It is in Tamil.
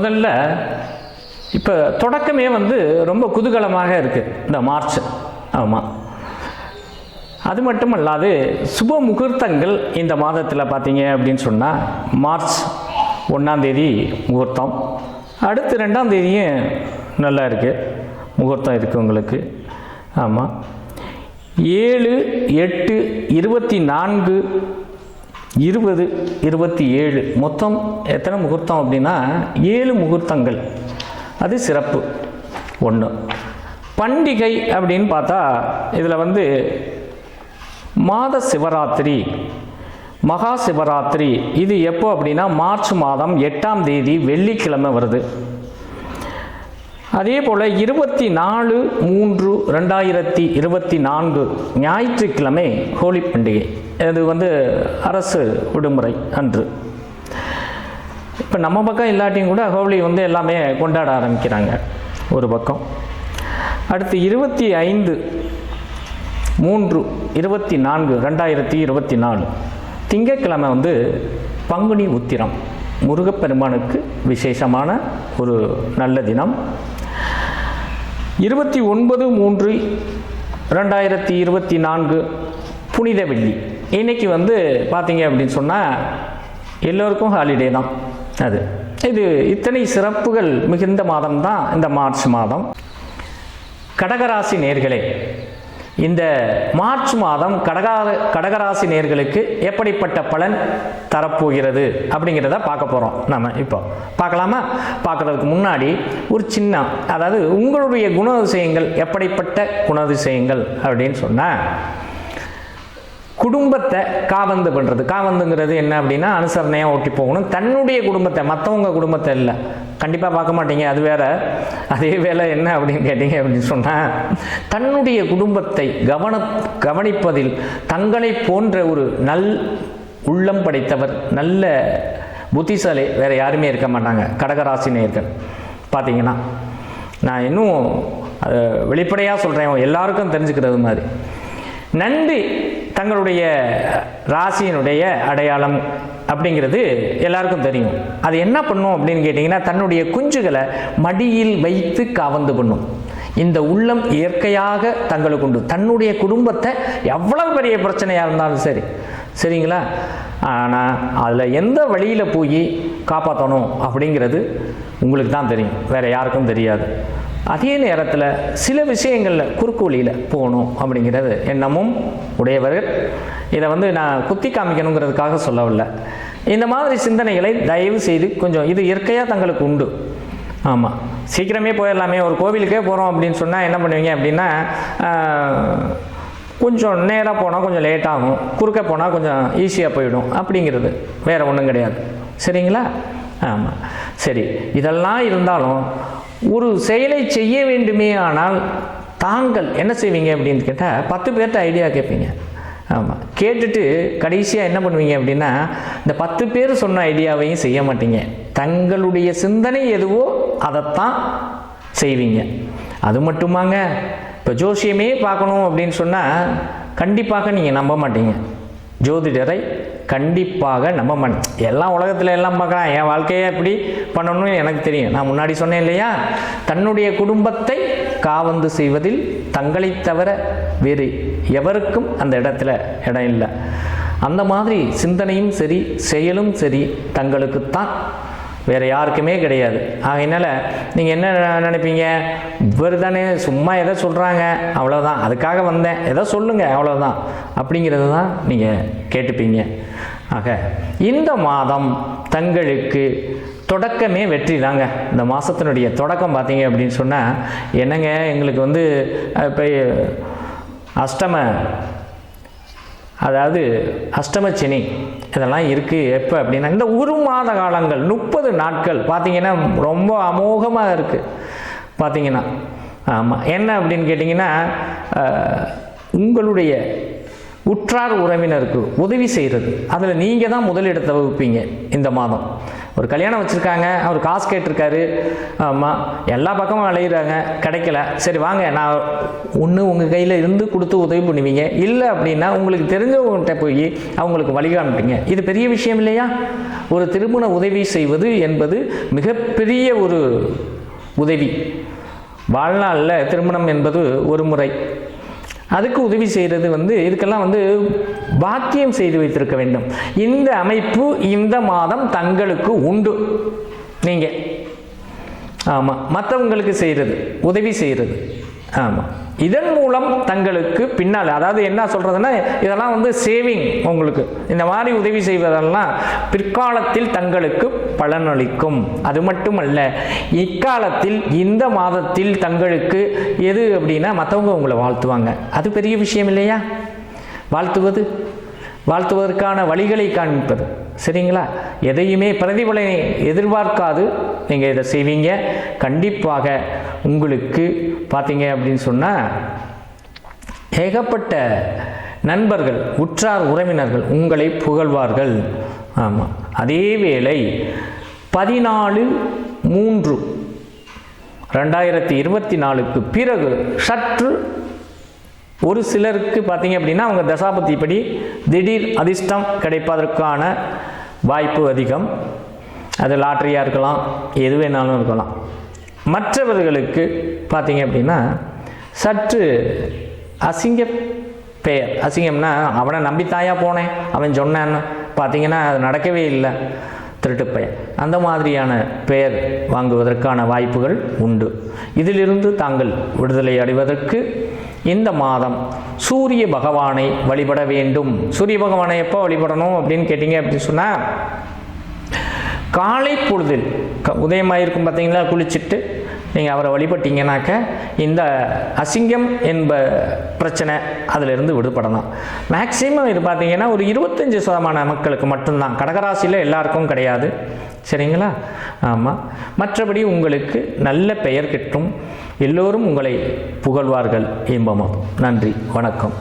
முதல்ல இப்போ தொடக்கமே வந்து ரொம்ப குதூகலமாக இருக்குது இந்த மார்ச். ஆமாம் அது மட்டும் அல்லாது சுப முகூர்த்தங்கள் இந்த மாதத்தில் பார்த்தீங்க அப்படின்னு சொன்னால் மார்ச் ஒன்றாம் தேதி முகூர்த்தம். அடுத்து ரெண்டாம் தேதியும் நல்லா இருக்குது முகூர்த்தம் இருக்குது உங்களுக்கு. ஆமாம் ஏழு எட்டு இருபத்தி நான்கு இருபது இருபத்தி ஏழு. மொத்தம் எத்தனை முகூர்த்தம் அப்படின்னா ஏழு முகூர்த்தங்கள். அது சிறப்பு. ஒன்று பண்டிகை அப்படின்னு பார்த்தா இதில் வந்து மாத சிவராத்திரி மகா சிவராத்திரி. இது எப்போ அப்படின்னா மார்ச் மாதம் எட்டாம் தேதி வெள்ளிக்கிழமை வருது. அதே போல் இருபத்தி நாலு மூன்று ரெண்டாயிரத்தி இருபத்தி நான்கு ஞாயிற்றுக்கிழமை ஹோலி பண்டிகை. இது வந்து அரசு விடுமுறை அன்று. இப்போ நம்ம பக்கம் இல்லாட்டியும் கூட ஹோலி வந்து எல்லாமே கொண்டாட ஆரம்பிக்கிறாங்க ஒரு பக்கம். அடுத்து இருபத்தி ஐந்து மூன்று இருபத்தி நான்கு ரெண்டாயிரத்தி இருபத்தி நாலு திங்கட்கிழமை வந்து பங்குனி உத்திரம். முருகப்பெருமானுக்கு விசேஷமான ஒரு நல்ல தினம். இருபத்தி ஒன்பது மூன்று ரெண்டாயிரத்தி இருபத்தி நான்கு புனித வெள்ளி. இன்னைக்கு வந்து பார்த்தீங்க அப்படின்னு சொன்னால் எல்லோருக்கும் ஹாலிடே தான். அது. இது இத்தனை சிறப்புகள் மிகுந்த மாதம் தான் இந்த மார்ச் மாதம். கடகராசி நேர்களே இந்த மார்ச் மாதம் கடகா கடகராசி நேர்களுக்கு எப்படிப்பட்ட பலன் தரப்போகிறது அப்படிங்கிறத பார்க்க போகிறோம் நம்ம இப்போ பார்க்கலாமா? பார்க்குறதுக்கு முன்னாடி ஒரு சின்ன அதாவது உங்களுடைய குணாதிசயங்கள் எப்படிப்பட்ட குணாதிசயங்கள் அப்படின்னு சொன்னால் குடும்பத்தை காவந்து பண்ணுறது காவந்துங்கிறது என்ன அப்படின்னா அனுசரணையாக ஓட்டி போகணும். தன்னுடைய குடும்பத்தை மற்றவங்க குடும்பத்தை இல்லை. கண்டிப்பாக பார்க்க மாட்டீங்க. அது வேற. அதே வேலை என்ன அப்படின்னு கேட்டீங்க அப்படின்னு சொன்னால் தன்னுடைய குடும்பத்தை கவன கவனிப்பதில் தங்களை போன்ற ஒரு நல் உள்ளம் படைத்தவர் நல்ல புத்திசாலி வேற யாருமே இருக்க மாட்டாங்க. கடகராசி நேயர்கள் பார்த்தீங்கன்னா நான் இன்னும் வெளிப்படையாக சொல்கிறேன் எல்லாருக்கும் தெரிஞ்சுக்கிறது மாதிரி. நன்றி. தங்களுடைய ராசியினுடைய அடையாளம் அப்படிங்கிறது எல்லாருக்கும் தெரியும். அது என்ன பண்ணும் அப்படின்னு கேட்டிங்கன்னா தன்னுடைய குஞ்சுகளை மடியில் வைத்து கவந்து பண்ணும். இந்த உள்ளம் இயற்கையாக தங்களுக்கு உண்டு. தன்னுடைய குடும்பத்தை எவ்வளவு பெரிய பிரச்சனையாக இருந்தாலும் சரி. சரிங்களா? ஆனால் அதில் எந்த வழியில் போய் காப்பாற்றணும் அப்படிங்கிறது உங்களுக்கு தான் தெரியும். வேறு யாருக்கும் தெரியாது. அதே நேரத்தில் சில விஷயங்களில் குறுக்கு வழியில் போகணும் அப்படிங்கிறது எண்ணமும் உடையவர்கள். இதை வந்து நான் குத்தி காமிக்கணுங்கிறதுக்காக சொல்லவில்லை. இந்த மாதிரி சிந்தனைகளை தயவு செய்து கொஞ்சம் இது இயற்கையாக தங்களுக்கு உண்டு. ஆமாம் சீக்கிரமே போயிடலாமே ஒரு கோவிலுக்கே போகிறோம் அப்படின்னு சொன்னால் என்ன பண்ணுவீங்க அப்படின்னா கொஞ்சம் நேராக போனால் கொஞ்சம் லேட் ஆகும். குறுக்க போனால் கொஞ்சம் ஈஸியாக போயிடும். அப்படிங்கிறது. வேறு ஒன்றும் கிடையாது. சரிங்களா? ஆமாம் சரி. இதெல்லாம் இருந்தாலும் ஒரு செயலை செய்ய வேண்டுமே ஆனால் தாங்கள் என்ன செய்வீங்க அப்படின்னு கேட்டால் பத்து பேர்கிட்ட ஐடியா கேட்பீங்க. ஆமாம் கேட்டுட்டு கடைசியாக என்ன பண்ணுவீங்க அப்படின்னா இந்த பத்து பேர் சொன்ன ஐடியாவையும் செய்ய மாட்டீங்க. தங்களுடைய சிந்தனை எதுவோ அதைத்தான் செய்வீங்க. அது மட்டுமாங்க. இப்போ ஜோசியமே பார்க்கணும் அப்படின்னு சொன்னால் கண்டிப்பாக நீங்கள் நம்ப மாட்டீங்க. ஜோதிடரை கண்டிப்பாக நம்ப மாட்டேன் எல்லாம் உலகத்தில் எல்லாம் பார்க்குறான் என் வாழ்க்கையை எப்படி பண்ணணும்னு எனக்கு தெரியும். நான் முன்னாடி சொன்னேன் இல்லையா? தன்னுடைய குடும்பத்தை காவந்து செய்வதில் தங்களை தவிர வேறு எவருக்கும் அந்த இடத்துல இடம் இல்லை. அந்த மாதிரி சிந்தனையும் சரி செயலும் சரி தங்களுக்குத்தான். வேறு யாருக்குமே கிடையாது. ஆகையினால நீங்கள் என்ன நினைப்பீங்க? இவர் தானே சும்மா எதை சொல்கிறாங்க அவ்வளோதான் அதுக்காக வந்தேன். எதை சொல்லுங்கள் அவ்வளோதான் அப்படிங்கிறது தான் நீங்கள் கேட்டுப்பீங்க. ஆக இந்த மாதம் தங்களுக்கு தொடக்கமே வெற்றி தாங்க. இந்த மாதத்தினுடைய தொடக்கம் பார்த்தீங்க அப்படின்னு சொன்னால் என்னங்க எங்களுக்கு வந்து இப்போ அஷ்டம அதாவது அஷ்டமச்சனி இதெல்லாம் இருக்குது எப்போ அப்படின்னா இந்த ஒரு மாத காலங்கள் முப்பது நாட்கள் பார்த்திங்கன்னா ரொம்ப அமோகமாக இருக்குது பார்த்தீங்கன்னா ஆமாம் என்ன அப்படின்னு கேட்டிங்கன்னா உங்களுடைய உற்றார் உறவினருக்கு உதவி செய்கிறது அதில் நீங்கள் தான் முதலிடத்தை வகுப்பீங்க இந்த மாதம். ஒரு கல்யாணம் வச்சுருக்காங்க அவர் காசு கேட்டிருக்காரு. ஆமாம் எல்லா பக்கமும் அலையிறாங்க கிடைக்கல. சரி வாங்க நான் ஒன்று உங்கள் கையில் இருந்து கொடுத்து உதவி பண்ணுவீங்க. இல்லை அப்படின்னா உங்களுக்கு தெரிஞ்சவங்ககிட்ட போய் அவங்களுக்கு வழிகாமிப்பீங்க இது பெரிய விஷயம் இல்லையா? ஒரு திருமண உதவி செய்வது என்பது மிகப்பெரிய ஒரு உதவி. வாழ்நாளில் திருமணம் என்பது ஒரு முறை. அதுக்கு உதவி செய்கிறது வந்து இதுக்கெல்லாம் வந்து பாக்கியம் செய்து வைத்திருக்க வேண்டும். இந்த அமைப்பு இந்த மாதம் தங்களுக்கு உண்டு. நீங்கள் ஆமாம் மற்றவங்களுக்கு செய்கிறது உதவி செய்கிறது ஆமாம் இதன் மூலம் தங்களுக்கு பின்னால் அதாவது என்ன சொல்கிறதுன்னா இதெல்லாம் வந்து சேவிங் உங்களுக்கு. இந்த மாதிரி உதவி செய்வதெல்லாம் பிற்காலத்தில் தங்களுக்கு பலனளிக்கும். அது மட்டுமல்ல இக்காலத்தில் இந்த மாதத்தில் தங்களுக்கு எது அப்படின்னா மற்றவங்க உங்களை வாழ்த்துவாங்க. அது பெரிய விஷயம் இல்லையா? வாழ்த்துவது? வாழ்த்துவதற்கான வழிகளை காண்பிப்பது சரிங்களா? எதையுமே பிரதிபலனை எதிர்பார்க்காது. நீங்கள் இதை செய்வீங்க. கண்டிப்பாக உங்களுக்கு பார்த்தீங்க அப்படின்னு சொன்னால் ஏகப்பட்ட நண்பர்கள் உற்றார் உறவினர்கள் உங்களை புகழ்வார்கள். ஆமாம் அதே வேளை பதினாலு மூன்று ரெண்டாயிரத்தி இருபத்தி நாலுக்கு பிறகு சற்று ஒரு சிலருக்கு பார்த்தீங்க அப்படின்னா அவங்க தசாபதிப்படி திடீர் அதிர்ஷ்டம் கிடைப்பதற்கான வாய்ப்பு அதிகம். அது லாட்ரியாக இருக்கலாம் எது வேணாலும் இருக்கலாம். மற்றவர்களுக்கு பார்த்தீங்க அப்படின்னா சற்று அசிங்க பெயர். அசிங்கம்னா அவனை நம்பித்தாயா போனேன் அவன் சொன்னான்னு. பார்த்தீங்கன்னா அது நடக்கவே இல்லை. திருட்டு பெயர் அந்த மாதிரியான பெயர் வாங்குவதற்கான வாய்ப்புகள் உண்டு. இதிலிருந்து தாங்கள் விடுதலை அடைவதற்கு இந்த மாதம் சூரிய பகவானை வழிபட வேண்டும். சூரிய பகவானை எப்போ வழிபடணும் அப்படின்னு கேட்டிங்க அப்படின்னு சொன்னால் காலை பொழுதில். க உதயமாயிருக்கும் பார்த்தீங்களா குளிச்சுட்டு நீங்கள் அவரை வழிபட்டீங்கன்னாக்க இந்த அசிங்கம் என்ப பிரச்சனை அதிலிருந்து விடுபடலாம். மேக்சிமம் இது பார்த்தீங்கன்னா ஒரு இருபத்தஞ்சி சதமான மக்களுக்கு மட்டும்தான். கடகராசியில் எல்லாருக்கும் கிடையாது. சரிங்களா? ஆமாம் மற்றபடி உங்களுக்கு நல்ல பெயர் கிட்டும். எல்லோரும் உங்களை புகழ்வார்கள் இன்பமாகும் நன்றி. வணக்கம்.